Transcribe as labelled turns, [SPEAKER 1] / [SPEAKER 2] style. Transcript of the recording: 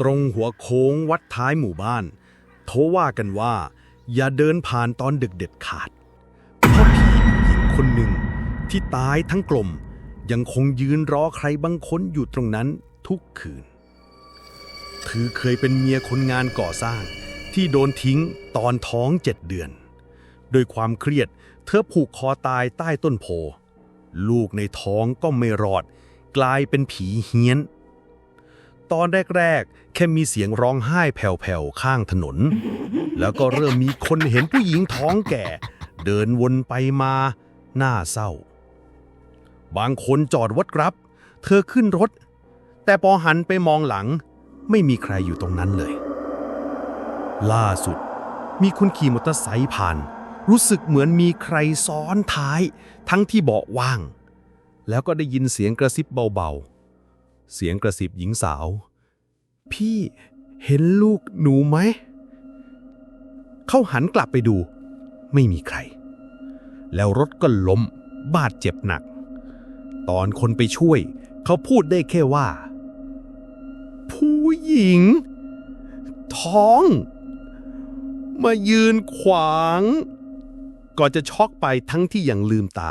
[SPEAKER 1] ตรงหัวโค้งวัดท้ายหมู่บ้านโทว่ากันว่า อย่าเดินผ่านตอนดึกเด็ดขาดเพราะผีผู้หญิงคนหนึ่งที่ตายทั้งกลม ยังคงยืนรอใครบางคนอยู่ตรงนั้นทุกคืน เธอเคยเป็นเมียคนงานก่อสร้าง ที่โดนทิ้งตอนท้องเจ็ดเดือน โดยความเครียด เธอผูกคอตายใต้ต้นโพ ลูกในท้องก็ไม่รอด กลายเป็นผีเฮี้ยน ตอนแรกๆ แค่มีเสียงร้องไห้แผ่วๆ ข้างถนน แล้วก็เริ่มมีคนเห็นผู้หญิงท้องแก่ เดินวนไปมาหน้าเศร้า บางคนจอดรถครับ เธอขึ้นรถ แต่พอหันไปมองหลัง ไม่มีใครอยู่ตรงนั้นเลย ล่าสุด มีคนขี่มอเตอร์ไซค์ผ่าน รู้สึกเหมือนมีใครซ้อนท้าย ทั้งที่เบาะว่าง แล้วก็ได้ยินเสียงกระซิบเบาๆเสียงกระซิบหญิงสาว พี่เห็นลูกหนูไหม เขาหันกลับไปดู ไม่มีใคร แล้วรถก็ล้ม บาดเจ็บหนัก ตอนคนไปช่วย เขาพูดได้แค่ว่า ผู้หญิง ท้อง มายืนขวาง ก่อนจะช็อกไปทั้งที่ยังลืมตา